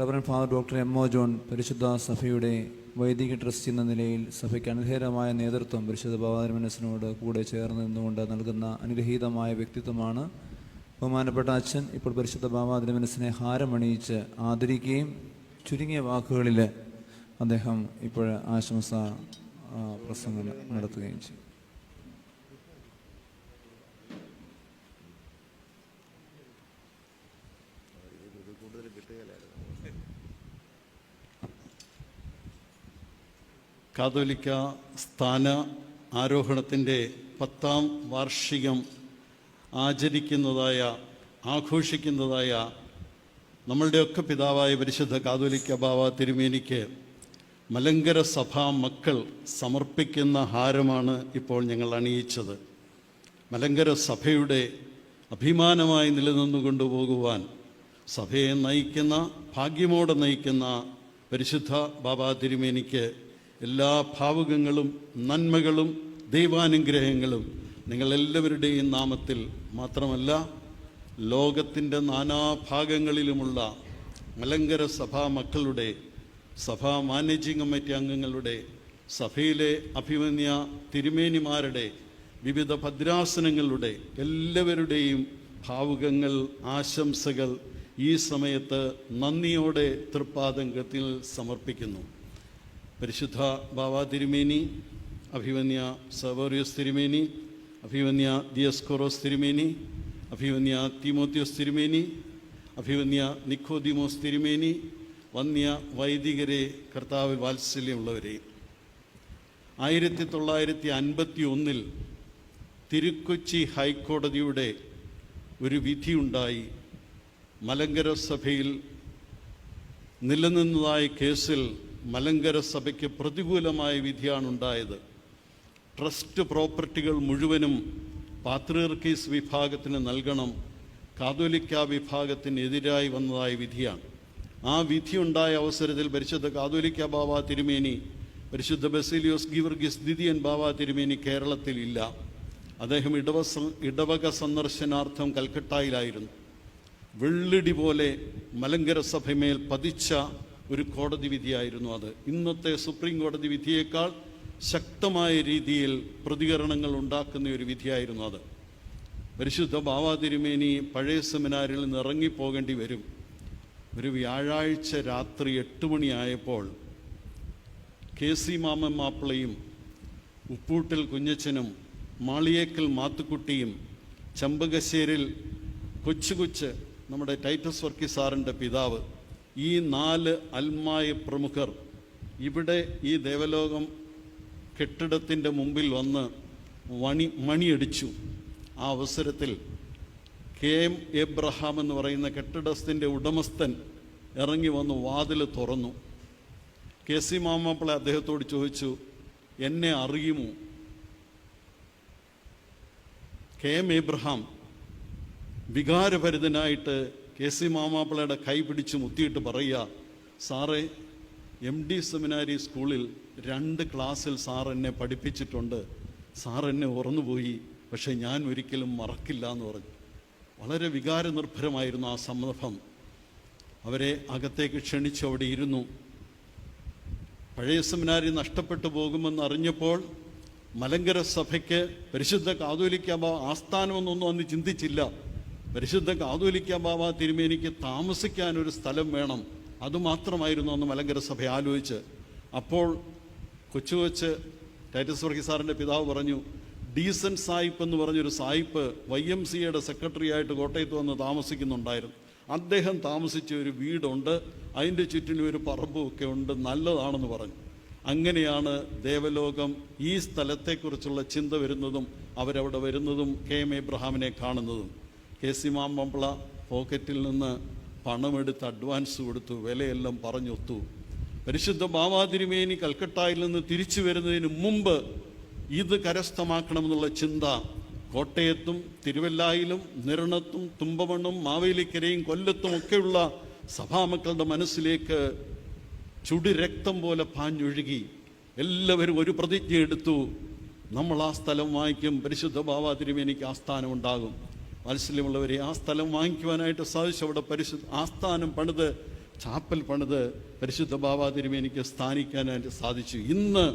Reverend father doctor M O John പരിശുദ്ധ സഭയുടെ വൈദിക ട്രസ്റ്റ് എന്ന നിലയിൽ സഭയ്ക്ക് അനുഗ്രഹമായ നേതൃത്വം പരിശുദ്ധ ഭഗവാനമനസ്സിനോട് കൂടെ ചേർന്ന് നിന്നുകൊണ്ട് നൽകുന്ന അനുഗ്രഹീതമായ വ്യക്തിത്വമാണ്. ബഹുമാനപ്പെട്ട അച്ഛൻ ഇപ്പോൾ പരിശുദ്ധ ഭാവാതിരമനസ്സിനെ ഹാരമണിയിച്ച് ആദരിക്കുകയും ചുരുങ്ങിയ വാക്കുകളിൽ അദ്ദേഹം ഇപ്പോൾ ആശംസ പ്രസംഗം നടത്തുകയും ചെയ്യും. കാതോലിക്ക സ്ഥാന ആരോഹണത്തിന്റെ പത്താം വാർഷികം ആചരിക്കുന്നതായ ആഘോഷിക്കുന്നതായ നമ്മളുടെയൊക്കെ പിതാവായ പരിശുദ്ധ കാതോലിക്ക ബാവ തിരുമേനിക്ക് മലങ്കര സഭാ മക്കൾ സമർപ്പിക്കുന്ന ഹാരമാണ് ഇപ്പോൾ ഞങ്ങൾ അണിയിച്ചത്. മലങ്കര സഭയുടെ അഭിമാനമായി നിലനിന്നു കൊണ്ടുപോകുവാൻ സഭയെ നയിക്കുന്ന ഭാഗ്യമോടെ നയിക്കുന്ന പരിശുദ്ധ ബാബാ തിരുമേനിക്ക് എല്ലാ ഭാവുകങ്ങളും നന്മകളും ദൈവാനുഗ്രഹങ്ങളും നിങ്ങളെല്ലാവരുടെയും നാമത്തിൽ മാത്രമല്ല ലോകത്തിന്റെ നാനാഭാഗങ്ങളിലുമുള്ള മലങ്കര സഭാ മക്കളുടെ സഭാ മാനേജിംഗ് കമ്മിറ്റി അംഗങ്ങളുടെ സഭയിലെ അഭിമന്യ തിരുമേനിമാരുടെ വിവിധ ഭദ്രാസനങ്ങളുടെ എല്ലാവരുടെയും ഭാവുകങ്ങൾ ആശംസകൾ ഈ സമയത്ത് നന്ദിയോടെ തൃപ്പാദങ്കത്തിൽ സമർപ്പിക്കുന്നു. പരിശുദ്ധ ബാബ തിരുമേനി അഭിമന്യ സവോറിയോസ് തിരുമേനി അഭിമന്യ ദിയസ്കോറോസ് തിരുമേനി അഭിമന്യ തിമോത്യോസ് തിരുമേനി അഭിമന്യ നിക്കോദിമോസ് തിരുമേനി വന്യ വൈദികരെ കർത്താവ് വാത്സല്യമുള്ളവരെ. ആയിരത്തി തൊള്ളായിരത്തി അൻപത്തി ഒന്നിൽ തിരുക്കൊച്ചി ഹൈക്കോടതിയുടെ ഒരു വിധിയുണ്ടായി. മലങ്കര സഭയിൽ നിലനിന്നതായ കേസിൽ മലങ്കര സഭയ്ക്ക് പ്രതികൂലമായ വിധിയാണ് ഉണ്ടായത് ട്രസ്റ്റ് പ്രോപ്പർട്ടികൾ മുഴുവനും പാത്രീർക്കീസ് വിഭാഗത്തിന് നൽകണം കാതോലിക്ക വിഭാഗത്തിനെതിരായി വന്നതായ വിധിയാണ്. ആ വിധിയുണ്ടായ അവസരത്തിൽ പരിശുദ്ധ കാതോലിക്ക ബാബ തിരുമേനി പരിശുദ്ധ ബസീലിയോസ് ഗിവർഗിസ് ദിദിയൻ ബാബ തിരുമേനി കേരളത്തിൽ ഇല്ല. അദ്ദേഹം ഇടവ ഇടവക സന്ദർശനാർത്ഥം കൽക്കട്ടയിലായിരുന്നു. വെള്ളിടി പോലെ മലങ്കര സഭമേൽ പതിച്ച ഒരു കോടതി വിധിയായിരുന്നു അത്. ഇന്നത്തെ സുപ്രീം കോടതി വിധിയേക്കാൾ ശക്തമായ രീതിയിൽ പ്രതികരണങ്ങൾ ഉണ്ടാക്കുന്ന ഒരു വിധിയായിരുന്നു അത്. പരിശുദ്ധ ബാവാതിരുമേനി പഴയ സെമിനാരിൽ നിന്ന് ഇറങ്ങിപ്പോകേണ്ടി വരും. ഒരു വ്യാഴാഴ്ച രാത്രി എട്ട് മണിയായപ്പോൾ കെ സി മാമൻ മാപ്പിളയും ഉപ്പൂട്ടിൽ കുഞ്ഞച്ചനും മാളിയേക്കൽ മാത്തുക്കുട്ടിയും ചമ്പകശ്ശേരിൽ കൊച്ചു കൊച്ച് നമ്മുടെ ടൈറ്റസ് വർക്കി സാറിന്റെ പിതാവ് ഈ നാല് അൽമായ പ്രമുഖർ ഇവിടെ ഈ ദേവലോകം കെട്ടിടത്തിന്റെ മുമ്പിൽ വന്ന് മണി മണിയടിച്ചു. ആ അവസരത്തിൽ കെ എം എബ്രഹാം എന്ന് പറയുന്ന കെട്ടിടത്തിന്റെ ഉടമസ്ഥൻ ഇറങ്ങി വന്ന് വാതിൽ തുറന്നു. കെ സി മാമാപ്പിള അദ്ദേഹത്തോട് ചോദിച്ചു എന്നെ അറിയുമോ? കെ എം എബ്രഹാം വികാരഭരിതനായിട്ട് കെ സി മാമാപ്പിളയുടെ കൈ പിടിച്ച് മുത്തിയിട്ട് പറയുക സാറേ എം ഡി സെമിനാരി സ്കൂളിൽ രണ്ട് ക്ലാസ്സിൽ സാർ എന്നെ പഠിപ്പിച്ചിട്ടുണ്ട്. സാർ എന്നെ ഉറന്നുപോയി പക്ഷേ ഞാൻ ഒരിക്കലും മറക്കില്ല എന്ന് പറഞ്ഞു. വളരെ വികാരനിർഭരമായിരുന്നു ആ സന്ദർഭം. അവരെ അകത്തേക്ക് ക്ഷണിച്ചു അവിടെ ഇരുന്നു. പഴയ സെമിനാരി നഷ്ടപ്പെട്ടു പോകുമെന്ന് അറിഞ്ഞപ്പോൾ മലങ്കര സഭയ്ക്ക് പരിശുദ്ധ കാതോലിക്ക ആസ്ഥാനമെന്നൊന്നും അന്ന് ചിന്തിച്ചില്ല. പരിശുദ്ധ കാതോലിക്ക ബാബ തിരുമേനിക്ക് താമസിക്കാൻ ഒരു സ്ഥലം വേണം. അതുമാത്രമായിരുന്നു അന്ന് മലങ്കര സഭ ആലോചിച്ച്. അപ്പോൾ കൊച്ചു കൊച്ച് ടൈറ്റസ് വർഗീസ് സാറിന്റെ പിതാവ് പറഞ്ഞു ഡീസൻ സായിപ്പ് എന്ന് പറഞ്ഞൊരു സായിപ്പ് വൈ എം സിയുടെ സെക്രട്ടറി ആയിട്ട് കോട്ടയത്ത് വന്ന് താമസിക്കുന്നുണ്ടായിരുന്നു. അദ്ദേഹം താമസിച്ച ഒരു വീടുണ്ട് അതിന്റെ ചുറ്റിനും ഒരു പറമ്പും ഒക്കെ ഉണ്ട് നല്ലതാണെന്ന് പറഞ്ഞു. അങ്ങനെയാണ് ദേവലോകം ഈ സ്ഥലത്തെക്കുറിച്ചുള്ള ചിന്ത വരുന്നതും അവരവിടെ വരുന്നതും കെ എം എബ്രഹാമിനെ കാണുന്നതും. കെ സി മാമ്പള പോക്കറ്റിൽ നിന്ന് പണമെടുത്ത് അഡ്വാൻസ് കൊടുത്തു വിലയെല്ലാം പറഞ്ഞൊത്തു. പരിശുദ്ധ മാവാതിരുമേനി കൽക്കട്ടയിൽ നിന്ന് തിരിച്ചു വരുന്നതിന് മുമ്പ് ഇത് കരസ്ഥമാക്കണമെന്നുള്ള ചിന്ത കോട്ടയത്തും തിരുവല്ലായിലും നിരണത്തും തുമ്പമണ്ണും മാവേലിക്കരയും കൊല്ലത്തും ഒക്കെയുള്ള സഭാമക്കളുടെ മനസ്സിലേക്ക് ചുടി രക്തം പോലെ പാഞ്ഞൊഴുകി. എല്ലാവരും ഒരു പ്രതിജ്ഞ എടുത്തു നമ്മൾ ആ സ്ഥലം വാങ്ങിക്കും പരിശുദ്ധ ബാബാ തിരുമേനിക്ക് ആസ്ഥാനം ഉണ്ടാകും വാത്സല്യമുള്ളവരെ ആ സ്ഥലം വാങ്ങിക്കുവാനായിട്ട് സാധിച്ചു. അവിടെ പരിശുദ്ധ ആസ്ഥാനം പണിത് ചാപ്പൽ പണിത് പരിശുദ്ധ ബാബ തിരുമേനിക്ക് സ്ഥാനിക്കാനായിട്ട് സാധിച്ചു. ഇന്ന്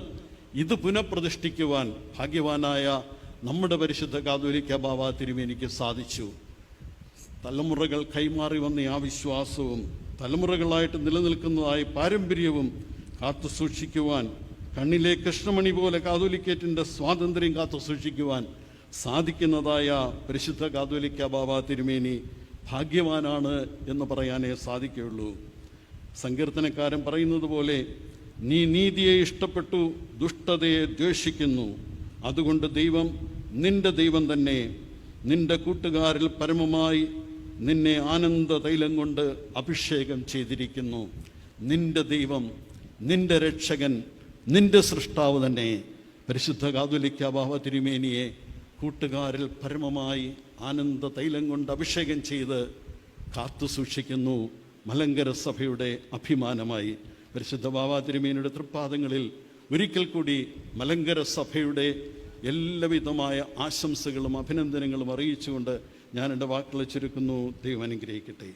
ഇത് പുനഃപ്രതിഷ്ഠിക്കുവാൻ ഭാഗ്യവാനായ നമ്മുടെ പരിശുദ്ധ കാതോലിക്ക ബാബ തിരുമേനിക്ക് സാധിച്ചു. തലമുറകൾ കൈമാറി വന്ന ആ വിശ്വാസവും തലമുറകളായിട്ട് നിലനിൽക്കുന്നതായ പാരമ്പര്യവും കാത്തു സൂക്ഷിക്കുവാൻ കണ്ണിലെ കൃഷ്ണമണി പോലെ കാതോലിക്കേറ്റിന്റെ സ്വാതന്ത്ര്യം കാത്തു സൂക്ഷിക്കുവാൻ സാധിക്കുന്നതായ പരിശുദ്ധ കാതോലിക്ക ബാബ തിരുമേനി ഭാഗ്യവാനാണ് എന്ന് പറയാനേ സാധിക്കുകയുള്ളൂ. സങ്കീർത്തനക്കാരൻ പറയുന്നത് പോലെ നീ നീതിയെ ഇഷ്ടപ്പെട്ടു ദുഷ്ടതയെ ദ്വേഷിക്കുന്നു. അതുകൊണ്ട് ദൈവം നിന്റെ ദൈവം തന്നെ. നിന്റെ കൂട്ടുകാരിൽ പരമമായി നിന്നെ ആനന്ദ തൈലം കൊണ്ട് അഭിഷേകം ചെയ്തിരിക്കുന്നു. നിന്റെ ദൈവം നിന്റെ രക്ഷകൻ നിന്റെ സൃഷ്ടാവ് തന്നെ. പരിശുദ്ധ കാതുലിക്ക ബാബ തിരുമേനിയെ കൂട്ടുകാരിൽ പരമമായി ആനന്ദ തൈലം കൊണ്ട് അഭിഷേകം ചെയ്ത് കാത്തു സൂക്ഷിക്കുന്നു മലങ്കര സഭയുടെ അഭിമാനമായി. പരിശുദ്ധ ബാബാ തിരുമേനിയുടെ തൃപ്പാദങ്ങളിൽ ഒരിക്കൽ കൂടി മലങ്കര സഭയുടെ എല്ലാവിധമായ ആശംസകളും അഭിനന്ദനങ്ങളും അറിയിച്ചുകൊണ്ട് ഞാൻ എന്റെ വാക്കുകൾ ചുരുക്കുന്നു. ദൈവം അനുഗ്രഹിക്കട്ടെ.